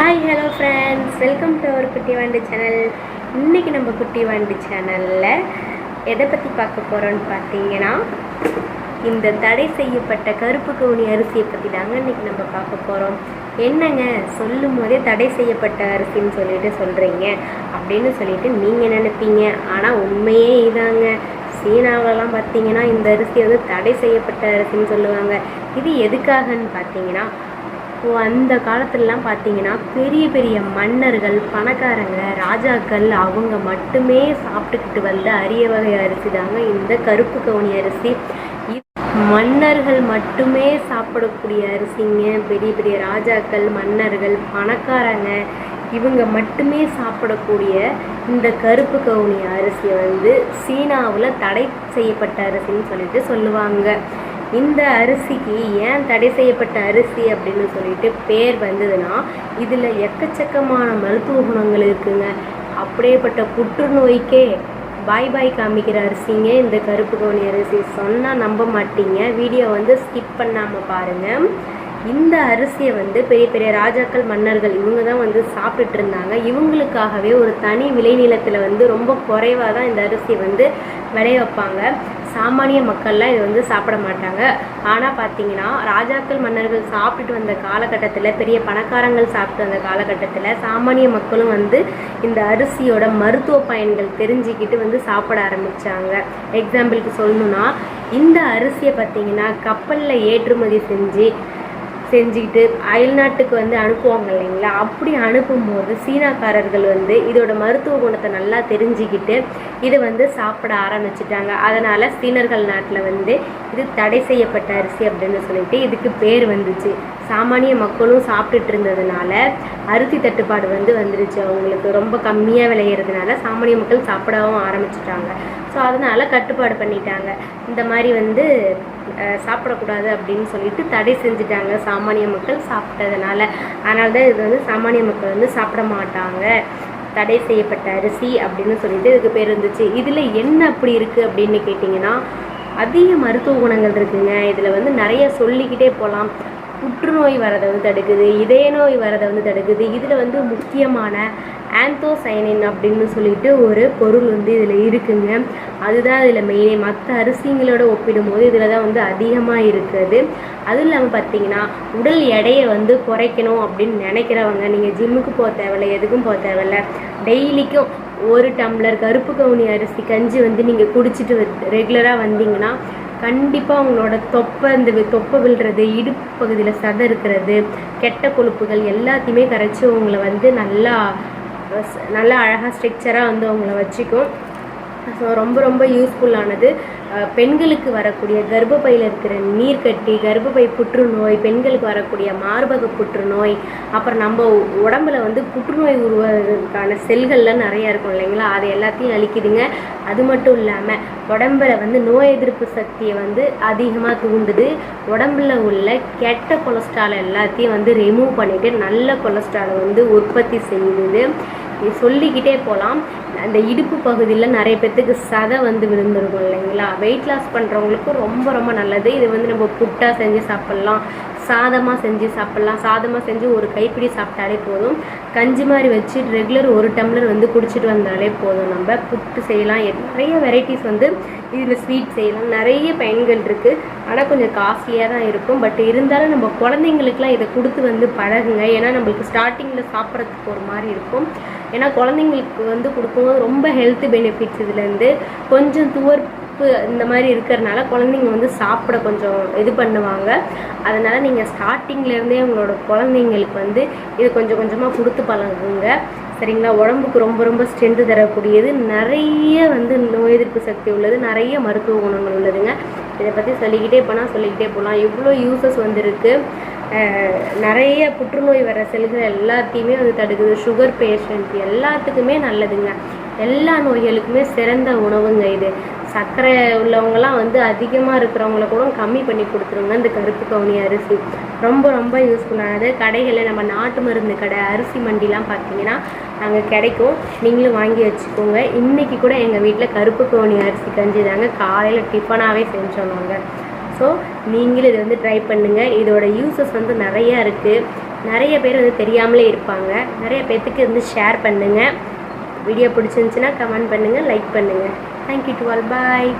Hi hello friends welcome to our குட்டி வாண்டு channel இன்றைக்கி நம்ம குட்டி வாண்டு சேனலில் எதை பற்றி பார்க்க போகிறோன்னு பார்த்தீங்கன்னா இந்த தடை செய்யப்பட்ட கருப்பு கவுனி அரிசியை பற்றி தாங்க இன்றைக்கி நம்ம பார்க்க போகிறோம் என்னங்க? சொல்லும் போதே தடை செய்யப்பட்ட அரிசின்னு சொல்லிட்டு சொல்கிறீங்க அப்படின்னு சொல்லிட்டு நீங்கள் நினைப்பீங்க. ஆனால் உண்மையே இதாங்க. சீனாவிலலாம் பார்த்தீங்கன்னா இந்த அரிசி வந்து தடை செய்யப்பட்ட அரிசின்னு சொல்லுவாங்க. இது எதுக்காகன்னு பார்த்தீங்கன்னா இப்போ அந்த காலத்துலலாம் பார்த்தீங்கன்னா பெரிய பெரிய மன்னர்கள் பணக்காரங்க ராஜாக்கள் அவங்க மட்டுமே சாப்பிட்டுக்கிட்டு வந்த அரிய வகை அரிசி தாங்க இந்த கருப்பு கவுனி அரிசி. மன்னர்கள் மட்டுமே சாப்பிடக்கூடிய அரிசிங்க. பெரிய பெரிய ராஜாக்கள் மன்னர்கள் பணக்காரங்க இவங்க மட்டுமே சாப்பிடக்கூடிய இந்த கருப்பு கவுனி அரிசி வந்து சீனாவில் தடை செய்யப்பட்ட அரிசின்னு சொல்லிட்டு சொல்லுவாங்க. இந்த அரிசிக்கு ஏன் தடை செய்யப்பட்ட அரிசி அப்படின்னு சொல்லிட்டு பேர் வந்ததுன்னா இதில் எக்கச்சக்கமான மருத்துவ குணங்கள் இருக்குங்க. அப்படியேப்பட்ட புற்றுநோய்க்கே பாய் பாய் காமிக்கிற அரிசிங்க இந்த கருப்பு கவுனி அரிசி. சொன்னால் நம்ப மாட்டீங்க. வீடியோ வந்து ஸ்கிப் பண்ணாமல் பாருங்கள் இந்த அரிசியை வந்து பெரிய பெரிய ராஜாக்கள் மன்னர்கள் இவங்க தான் வந்து சாப்பிட்டுட்டு இருந்தாங்க. இவங்களுக்காகவே ஒரு தனி விளைநிலத்தில் வந்து ரொம்ப குறைவாக தான் இந்த அரிசியை வந்து விளைய வைப்பாங்க சாமானிய மக்கள்லாம் இது வந்து சாப்பிட மாட்டாங்க. ஆனால் பார்த்தீங்கன்னா ராஜாக்கள் மன்னர்கள் சாப்பிட்டுட்டு வந்த காலகட்டத்தில் பெரிய பணக்காரங்கள் சாப்பிட்டு வந்த காலகட்டத்தில் சாமானிய மக்களும் வந்து இந்த அரிசியோட மருத்துவ பயன்கள் தெரிஞ்சுக்கிட்டு வந்து சாப்பிட ஆரம்பித்தாங்க எக்ஸாம்பிளுக்கு சொல்லணும்னா இந்த அரிசியை பார்த்தீங்கன்னா கப்பலில் ஏற்றுமதி செஞ்சு செஞ்சுக்கிட்டு அயல்நாட்டுக்கு வந்து அனுப்புவாங்க இல்லைங்களா? அப்படி அனுப்பும்போது சீனாக்காரர்கள் வந்து இதோட மருத்துவ குணத்தை நல்லா தெரிஞ்சுக்கிட்டு இதை வந்து சாப்பிட ஆரம்பிச்சிட்டாங்க. அதனால் சீனர்கள் நாட்டில் வந்து இது தடை செய்யப்பட்ட அரிசி அப்படின்னு சொல்லிட்டு இதுக்கு பேர் வந்துச்சு. சாமானிய மக்களும் சாப்பிட்டுட்டு இருந்ததுனால அரிசி தட்டுப்பாடு வந்து வந்துருச்சு. அவங்களுக்கு ரொம்ப கம்மியாக விளையிறதுனால சாமானிய மக்கள் சாப்பிடவும் ஆரம்பிச்சிட்டாங்க. ஸோ அதனால் கட்டுப்பாடு பண்ணிட்டாங்க. இந்த மாதிரி வந்து சாப்பிடக்கூடாது அப்படின்னு சொல்லிட்டு தடை செஞ்சுட்டாங்க சாமானிய மக்கள் சாப்பிட்டதுனால. அதனால தான் இது வந்து சாமானிய மக்கள் வந்து சாப்பிட மாட்டாங்க. தடை செய்யப்பட்ட அரிசி அப்படின்னு சொல்லிட்டு இதுக்கு பேர் இருந்துச்சு. இதில் என்ன அப்படி இருக்குது அப்படின்னு கேட்டிங்கன்னா அதிக மருத்துவ குணங்கள் இருக்குங்க. இதில் வந்து நிறைய சொல்லிக்கிட்டே போகலாம் புற்றுநோய் வரதை வந்து தடுக்குது இதய நோய் வரதை வந்து தடுக்குது. இதில் வந்து முக்கியமான ஆந்தோசைனின் அப்படின்னு சொல்லிட்டு ஒரு பொருள் வந்து இதில் இருக்குங்க. அதுதான் இதில் மெயினே மற்ற அரிசிங்களோட ஒப்பிடும்போது இதில் தான் வந்து அதிகமாக இருக்குது. அதுவும் இல்லாமல் பார்த்தீங்கன்னா உடல் எடையை வந்து குறைக்கணும் அப்படின்னு நினைக்கிறவங்க நீங்கள் ஜிம்முக்கு போக தேவையில்ல எதுக்கும் போக தேவையில்ல. டெய்லிக்கும் ஒரு டம்ளர் கருப்பு கவுனி அரிசி கஞ்சி வந்து நீங்கள் குடிச்சிட்டு ரெகுலராக வந்தீங்கன்னா கண்டிப்பாக அவங்களோட தொப்பை இந்த தொப்பை விழுறது இடுப்பு பகுதியில் சதை இருக்கிறது கெட்ட கொழுப்புகள் எல்லாத்தையுமே கரைச்சி அவங்கள வந்து நல்லா நல்லா அழகாக ஸ்ட்ரக்சராக வந்து அவங்கள வச்சுக்கும். ஸோ ரொம்ப ரொம்ப யூஸ்ஃபுல்லானது பெண்களுக்கு வரக்கூடிய கர்ப்பப்பையில் இருக்கிற நீர்க்கட்டி கர்ப்பப்பை புற்றுநோய் பெண்களுக்கு வரக்கூடிய மார்பக புற்றுநோய் அப்புறம் நம்ம உடம்புல வந்து புற்றுநோய் உருவாகிறதுக்கான செல்கள்லாம் நிறையா இருக்கும் இல்லைங்களா? அது எல்லாத்தையும் அழிக்குதுங்க. அது மட்டும் இல்லாமல் உடம்புல வந்து நோய் எதிர்ப்பு சக்தியை வந்து அதிகமாக தூண்டுது. உடம்புல உள்ள கெட்ட கொலஸ்ட்ரால் எல்லாத்தையும் வந்து ரிமூவ் பண்ணிவிட்டு நல்ல கொலஸ்ட்ராலை வந்து உற்பத்தி செய்யுது. இது சொல்லிக்கிட்டே போகலாம் அந்த இடுப்பு பகுதியில் நிறைய பேர்த்துக்கு சதை வந்து விழுந்துருக்கும் இல்லைங்களா? வெயிட் லாஸ் பண்ணுறவங்களுக்கும் ரொம்ப ரொம்ப நல்லது. இது வந்து நம்ம புட்டாக செஞ்சு சாப்பிட்லாம். சாதமாக செஞ்சு சாப்பிட்லாம். சாதமாக செஞ்சு ஒரு கைப்பிடி சாப்பிட்டாலே போதும். கஞ்சி மாதிரி வச்சு ரெகுலர் ஒரு டம்ளர் வந்து குடிச்சிட்டு வந்தாலே போதும். நம்ம புட்டு செய்யலாம். நிறைய வெரைட்டிஸ் வந்து இதில் ஸ்வீட் செய்யலாம். நிறைய பயன்கள் இருக்குது ஆனால் கொஞ்சம் காஸ்ட்லியாக தான் இருக்கும். பட் இருந்தாலும் நம்ம குழந்தைங்களுக்குலாம் இதை கொடுத்து வந்து பழகுங்க. ஏன்னா நம்மளுக்கு ஸ்டார்டிங்கில் சாப்பிட்றதுக்கு ஒரு மாதிரி இருக்கும். ஏன்னா குழந்தைங்களுக்கு வந்து கொடுக்கும்போது ரொம்ப ஹெல்த் பெனிஃபிட்ஸ் இதுலேருந்து கொஞ்சம் துவர்ப்பு இந்த மாதிரி இருக்கிறனால குழந்தைங்க வந்து சாப்பிட கொஞ்சம் இது பண்ணுவாங்க. அதனால் நீங்கள் ஸ்டார்டிங்லேருந்தே உங்களோட குழந்தைங்களுக்கு வந்து இது கொஞ்சம் கொஞ்சமாக கொடுத்து பழகுங்க. சரிங்களா? உடம்புக்கு ரொம்ப ரொம்ப ஸ்ட்ரென்த்து தரக்கூடியது. நிறைய வந்து நோய் எதிர்ப்பு சக்தி உள்ளது. நிறைய மருத்துவ குணங்கள் உள்ளதுங்க. இதை பற்றி சொல்லிக்கிட்டே போனால் சொல்லிக்கிட்டே போகலாம் இவ்வளோ யூசஸ் வந்துருக்குது நிறைய புற்றுநோய் வர செல்கள் எல்லாத்தையுமே வந்து தடுக்குது. சுகர் பேஷண்ட் எல்லாத்துக்குமே நல்லதுங்க. எல்லா நோய்களுக்குமே சிறந்த உணவுங்க இது. சர்க்கரை உள்ளவங்கலாம் வந்து அதிகமாக இருக்கிறவங்கள கூட கம்மி பண்ணி கொடுத்துருங்க. இந்த கருப்பு கவுனி அரிசி ரொம்ப ரொம்ப யூஸ்ஃபுல்லானது கடைகளில் நம்ம நாட்டு மருந்து கடை அரிசி மண்டிலாம் பார்த்தீங்கன்னா அங்கே கிடைக்கும். நீங்களும் வாங்கி வச்சுக்கோங்க. இன்றைக்கி கூட எங்கள் வீட்டில் கருப்பு கவுனி அரிசி கஞ்சி தாங்க. காலையில் டிஃபனாகவே செஞ்சோம் நாங்கள் ஸோ நீங்களும் இதை வந்து ட்ரை பண்ணுங்கள் இதோட யூசஸ் வந்து நிறையா இருக்குது நிறைய பேர் வந்து தெரியாமலே இருப்பாங்க. நிறைய பேர்த்துக்கு வந்து ஷேர் பண்ணுங்கள் வீடியோ பிடிச்சிருந்துச்சுன்னா கமெண்ட் பண்ணுங்கள் லைக் பண்ணுங்கள் தேங்க்யூ டு ஆல் பாய்